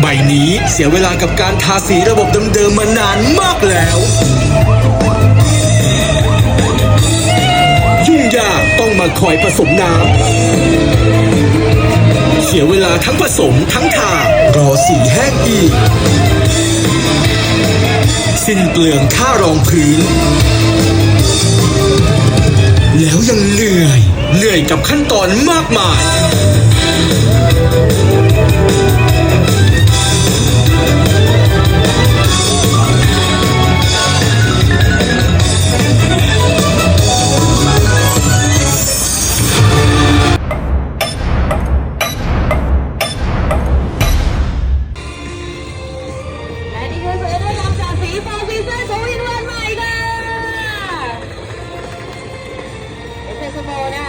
ใบนี้เสียเวลากับการทาสีระบบเดิมๆมานานมากแล้ว ยุ่งยากต้องมาคอยผสมน้ำ เสียเวลาทั้งผสมทั้งทารอสีแห้งอีก สิ้นเปลืองค่ารองพื้น แล้วยังเหนื่อย เหนื่อยกับขั้นตอนมากมาย Oh. on out.